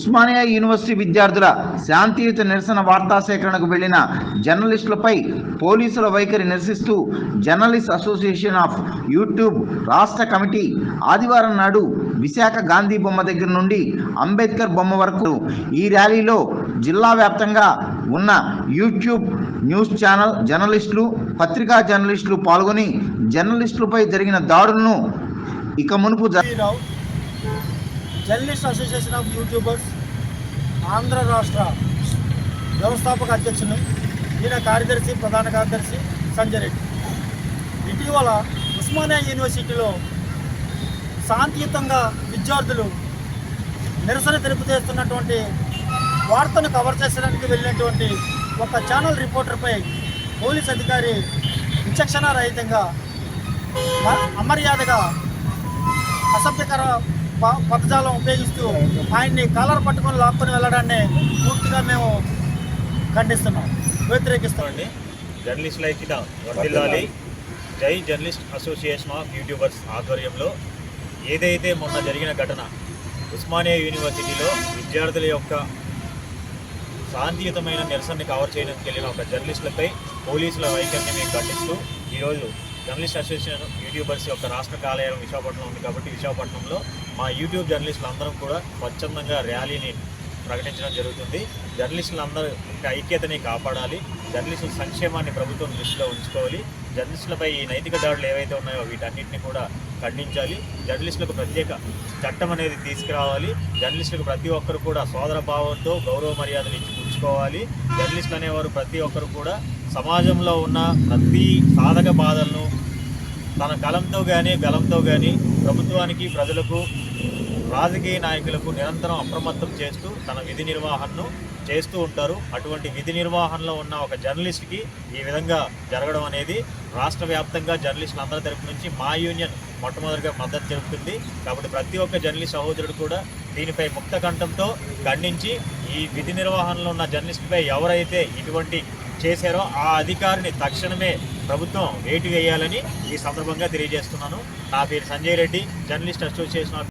Osmania university విద్యార్థుల శాంతియుత నిరసన వార్తా సేకరణకు వెళ్ళిన జర్నలిస్టులపై పోలీసుల వైఖరి నిరసిస్తూ జర్నలిస్ట్ అసోసియేషన్ ఆఫ్ యూట్యూబ్ రాష్ట్ర కమిటీ ఆదివారం నాడు విశాఖ గాంధీ బొమ్మ దగ్గర నుండి అంబేద్కర్ బొమ్మ వరకు ఈ ర్యాలీలో జిల్లా వ్యాప్తంగా ఉన్న యూట్యూబ్ న్యూస్ ఛానల్ జర్నలిస్టులు పత్రికా జర్నలిస్టులు పాల్గొని జర్నలిస్టులపై జరిగిన దాడులను ఇక మునుపు journalist association of YouTubers Andhra రాష్ట్ర వ్యవస్థాపక అధ్యక్షుని ఈయన కార్యదర్శి ప్రధాన కార్యదర్శి సంజయ్ రెడ్డి. ఇటీవల ఉస్మానియా యూనివర్సిటీలో శాంతియుతంగా విద్యార్థులు నిరసన తెలుపుతేస్తున్నటువంటి వార్తను కవర్ చేసడానికి వెళ్ళినటువంటి ఒక ఛానల్ రిపోర్టర్పై పోలీస్ అధికారి విచక్షణ రహితంగా అమర్యాదగా అసభ్యకర పదజాలం ఉపయోగిస్తూ ఆయన్ని కాలర్ పట్టుకొని లాక్కొని వెళ్ళడాన్ని పూర్తిగా మేము ఖండిస్తున్నాం. వ్యతిరేకిస్తామండి జర్నలిస్ట్ జర్నలిస్టుల ఐక్యత జై జర్నలిస్ట్ అసోసియేషన్ ఆఫ్ యూట్యూబర్స్ ఆధ్వర్యంలో ఏదైతే మొన్న జరిగిన ఘటన ఉస్మానియా యూనివర్సిటీలో విద్యార్థుల యొక్క శాంతియుతమైన నిరసనని కవర్ చేయడానికి వెళ్ళిన ఒక జర్నలిస్టులపై పోలీసుల వైఖరిని మేము ఖండిస్తూ ఈరోజు జర్నలిస్ట్ అసోసియేషన్ యూట్యూబర్స్ యొక్క రాష్ట్ర కార్యాలయం విశాఖపట్నం ఉంది కాబట్టి విశాఖపట్నంలో మా యూట్యూబ్ జర్నలిస్టులు అందరం కూడా స్వచ్ఛందంగా ర్యాలీని ప్రకటించడం జరుగుతుంది. జర్నలిస్టులందరూ యొక్క ఐక్యతని కాపాడాలి. జర్నలిస్టుల సంక్షేమాన్ని ప్రభుత్వం దృష్టిలో ఉంచుకోవాలి. జర్నలిస్టులపై ఈ నైతిక దాడులు ఏవైతే ఉన్నాయో వీటన్నిటిని కూడా ఖండించాలి. జర్నలిస్టులకు ప్రత్యేక చట్టం అనేది తీసుకురావాలి. జర్నలిస్టులకు ప్రతి ఒక్కరు కూడా సోదర భావంతో గౌరవ మర్యాదలు ఇచ్చి ఉంచుకోవాలి జర్నలిస్టులు అనేవారు ప్రతి ఒక్కరు కూడా సమాజంలో ఉన్న ప్రతి సాధక బాధలను తన కలంతో కానీ గలంతో కానీ ప్రభుత్వానికి ప్రజలకు రాజకీయ నాయకులకు నిరంతరం అప్రమత్తం చేస్తూ తన విధి నిర్వహణను చేస్తూ ఉంటారు. అటువంటి విధి నిర్వహణలో ఉన్న ఒక జర్నలిస్ట్కి ఈ విధంగా జరగడం అనేది రాష్ట్ర వ్యాప్తంగా జర్నలిస్టులు అందరి తరపు నుంచి మా యూనియన్ మొట్టమొదటిగా మద్దతు జరుగుతుంది కాబట్టి ప్రతి ఒక్క జర్నలిస్ట్ సహోదరుడు కూడా దీనిపై ముక్త కంఠంతో ఖండించి ఈ విధి నిర్వహణలో ఉన్న జర్నలిస్టుపై ఎవరైతే ఇటువంటి చేశారో ఆ అధికారిని తక్షణమే ప్రభుత్వం వేటు వేయాలని ఈ సందర్భంగా తెలియజేస్తున్నాను. నా పేరు Sanjay Reddy journalist association of